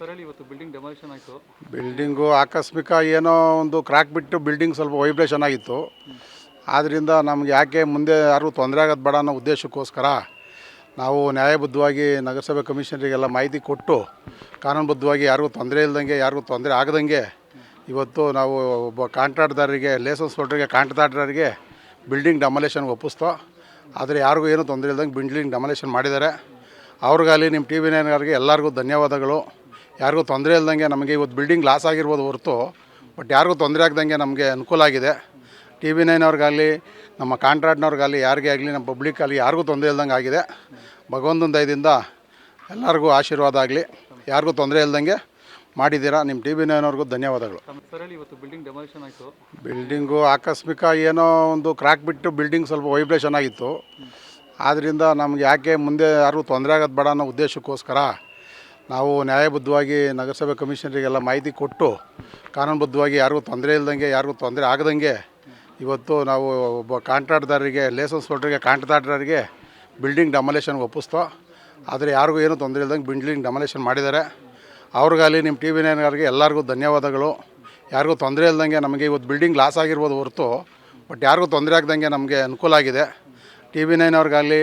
Building demolition ಆಯಿತು. Building ಆಕಸ್ಮಿಕ ಏನೋ ಒಂದು ಕ್ರ್ಯಾಕ್ ಬಿಟ್ಟು ಬಿಲ್ಡಿಂಗ್ ಸ್ವಲ್ಪ ವೈಬ್ರೇಷನ್ ಆಗಿತ್ತು. ಆದ್ದರಿಂದ ನಮ್ಗೆ ಯಾಕೆ ಮುಂದೆ ಯಾರಿಗೂ ತೊಂದರೆ ಆಗೋದು ಬೇಡ ಅನ್ನೋ ಉದ್ದೇಶಕ್ಕೋಸ್ಕರ ನಾವು ನ್ಯಾಯಬದ್ಧವಾಗಿ ನಗರಸಭೆ ಕಮಿಷನರಿಗೆಲ್ಲ ಮಾಹಿತಿ ಕೊಟ್ಟು ಕಾನೂನುಬದ್ಧವಾಗಿ ಯಾರಿಗೂ ತೊಂದರೆ ಇಲ್ಲದಂಗೆ ಯಾರಿಗೂ ತೊಂದರೆ ಆಗದಂಗೆ ಇವತ್ತು ನಾವು ಒಬ್ಬ ಕಾಂಟ್ರಾಕ್ಟ್ದಾರರಿಗೆ ಲೈಸೆನ್ಸ್ ಹೋಲ್ಡ್ರಿಗೆ ಕಾಂಟ್ರಾಕ್ಟ್ದಾರರಿಗೆ ಬಿಲ್ಡಿಂಗ್ ಡಮಲೇಷನ್ಗೆ ಒಪ್ಪಿಸ್ತೋ, ಆದರೆ ಯಾರಿಗೂ ಏನೂ ತೊಂದರೆ ಇಲ್ದಂಗೆ ಬಿಲ್ಡಿಂಗ್ ಡಮಲೇಷನ್ ಮಾಡಿದ್ದಾರೆ. ಅವ್ರಿಗಾಗಲಿ ನಿಮ್ಮ ಟಿ ವಿ ನೈನ್ಗಾರಿಗೆ ಎಲ್ಲರಿಗೂ ಧನ್ಯವಾದಗಳು. ಯಾರಿಗೂ ತೊಂದರೆ ಇಲ್ದಂಗೆ ನಮಗೆ ಇವತ್ತು ಬಿಲ್ಡಿಂಗ್ ಲಾಸ್ ಆಗಿರ್ಬೋದು ಹೊರತು ಬಟ್ ಯಾರಿಗೂ ತೊಂದರೆ ಆಗ್ದಂಗೆ ನಮಗೆ ಅನುಕೂಲ ಆಗಿದೆ. ಟಿ ವಿ ನೈನವ್ರಿಗಾಗಲಿ ನಮ್ಮ ಕಾಂಟ್ರಾಕ್ಟ್ನವ್ರಿಗಾಗಲಿ ಯಾರಿಗೇ ಆಗಲಿ ನಮ್ಮ ಪಬ್ಲಿಕ್ ಆಗಲಿ ಯಾರಿಗೂ ತೊಂದರೆ ಇಲ್ದಂಗೆ ಆಗಿದೆ. ಭಗವಂತನ ದಯದಿಂದ ಎಲ್ಲರಿಗೂ ಆಶೀರ್ವಾದ ಆಗಲಿ. ಯಾರಿಗೂ ತೊಂದರೆ ಇಲ್ದಂಗೆ ಮಾಡಿದ್ದೀರಾ ನಿಮ್ಮ ಟಿ ವಿ ನೈನವ್ರಿಗೂ ಧನ್ಯವಾದಗಳು. ಸರ್ ಇವತ್ತು ಬಿಲ್ಡಿಂಗ್ ಡೆಮಾಲಿಷನ್ ಆಯಿತು. ಬಿಲ್ಡಿಂಗು ಆಕಸ್ಮಿಕ ಏನೋ ಒಂದು ಕ್ರ್ಯಾಕ್ ಬಿಟ್ಟು ಬಿಲ್ಡಿಂಗ್ ಸ್ವಲ್ಪ ವೈಬ್ರೇಷನ್ ಆಗಿತ್ತು. ಆದ್ದರಿಂದ ನಮ್ಗೆ ಯಾಕೆ ಮುಂದೆ ಯಾರಿಗೂ ತೊಂದರೆ ಆಗೋದು ಬೇಡ ಅನ್ನೋ ಉದ್ದೇಶಕ್ಕೋಸ್ಕರ ನಾವು ನ್ಯಾಯಬದ್ಧವಾಗಿ ನಗರಸಭೆ ಕಮಿಷನರಿಗೆಲ್ಲ ಮಾಹಿತಿ ಕೊಟ್ಟು ಕಾನೂನುಬದ್ಧವಾಗಿ ಯಾರಿಗೂ ತೊಂದರೆ ಇಲ್ಲದಂಗೆ ಯಾರಿಗೂ ತೊಂದರೆ ಆಗದಂಗೆ ಇವತ್ತು ನಾವು ಒಬ್ಬ ಕಾಂಟ್ರಾಕ್ಟ್ದಾರರಿಗೆ, ಲೈಸೆನ್ಸ್ ಹೋಲ್ಡ್ರಿಗೆ, ಕಾಂಟ್ರಾಕ್ಟ್ದಾರರಿಗೆ ಬಿಲ್ಡಿಂಗ್ ಡಮಲೇಷನ್ಗೆ ಒಪ್ಪಿಸ್ತೋ, ಆದರೆ ಯಾರಿಗೂ ಏನೂ ತೊಂದರೆ ಇಲ್ಲದಂಗೆ ಬಿಲ್ಡಿಂಗ್ ಡಮಲೇಷನ್ ಮಾಡಿದ್ದಾರೆ. ಅವ್ರಿಗಾಗಲಿ ನಿಮ್ಮ ಟಿ ವಿ ನೈನ್ಗಾರಿಗೆ ಎಲ್ಲರಿಗೂ ಧನ್ಯವಾದಗಳು. ಯಾರಿಗೂ ತೊಂದರೆ ಇಲ್ಲದಂಗೆ ನಮಗೆ ಇವತ್ತು ಬಿಲ್ಡಿಂಗ್ ಲಾಸ್ ಆಗಿರ್ಬೋದು ಹೊರತು, ಬಟ್ ಯಾರಿಗೂ ತೊಂದರೆ ಆಗ್ದಂಗೆ ನಮಗೆ ಅನುಕೂಲ ಆಗಿದೆ. ಟಿ ವಿ ನೈನವ್ರಿಗಾಗಲಿ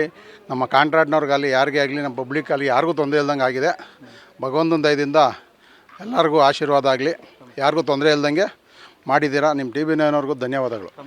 ನಮ್ಮ ಕಾಂಟ್ರಾಕ್ಟ್ನವ್ರಿಗಾಗಲಿ ಯಾರಿಗೇ ಆಗಲಿ, ನಮ್ಮ ಪಬ್ಲಿಕ್ಕಾಗಲಿ ಯಾರಿಗೂ ತೊಂದರೆ ಇಲ್ದಂಗೆ ಆಗಿದೆ. ಭಗವಂತನ ದಯದಿಂದ ಎಲ್ಲರಿಗೂ ಆಶೀರ್ವಾದ ಆಗಲಿ. ಯಾರಿಗೂ ತೊಂದರೆ ಇಲ್ದಂಗೆ ಮಾಡಿದ್ದೀರಾ, ನಿಮ್ಮ ಟಿ ವಿ ನೈನವ್ರಿಗೂ ಧನ್ಯವಾದಗಳು.